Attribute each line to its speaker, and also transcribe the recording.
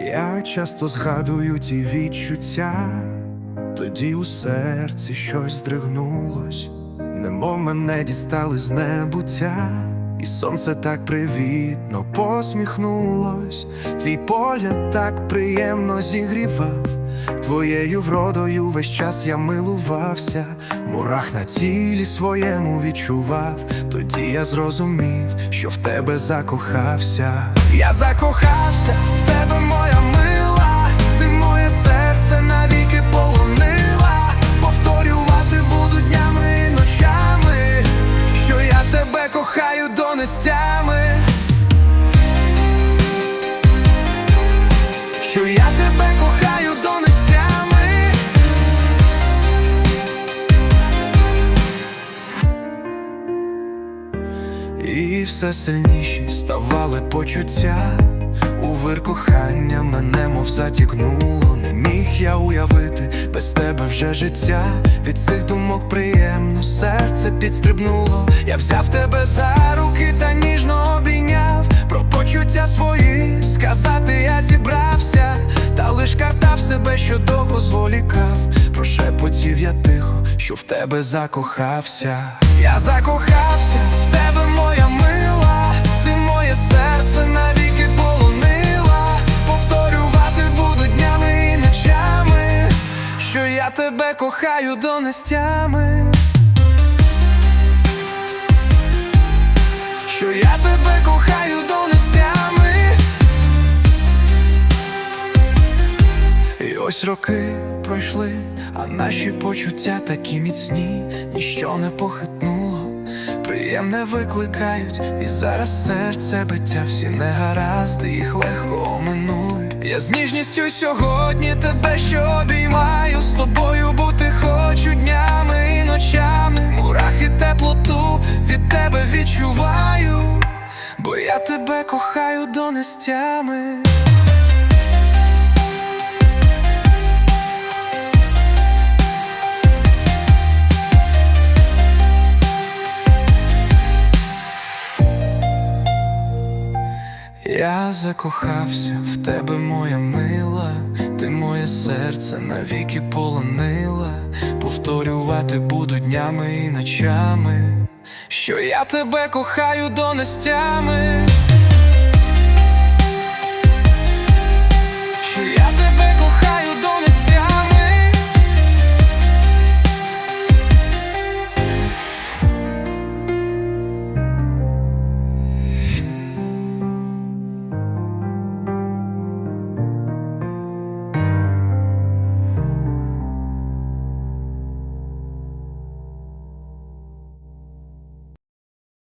Speaker 1: Я часто згадую ті відчуття, тоді у серці щось здригнулось, немов мене дістали з небуття, і сонце так привітно посміхнулось, твій погляд так приємно зігрівав, твоєю вродою весь час я милувався, мурах на тілі своєму відчував, тоді я зрозумів, що в тебе закохався. Я закохався в тебе, моя І все сильніші ставали почуття, у вир кохання мене мов затікнуло, не міг я уявити без тебе вже життя. Від цих думок приємно серце підстрибнуло. Я взяв тебе за руки та ніжно обійняв. Про почуття свої сказати я зібрався, та лиш картав себе, що довго зволікав. Прошепотів я тихо, що в тебе закохався. Я закохався я тебе кохаю до нестями. Що я тебе кохаю до нестями. І ось роки пройшли, а наші почуття такі міцні, ніщо не похитнуло, приємне викликають, і зараз серце биття всі негаразди, їх легко оминули. Я з ніжністю сьогодні тебе що тебе відчуваю, бо я тебе кохаю до нестями. Я закохався в тебе, моя мила, ти моє серце навіки полонила. Повторювати буду днями і ночами, що я тебе кохаю до нестями.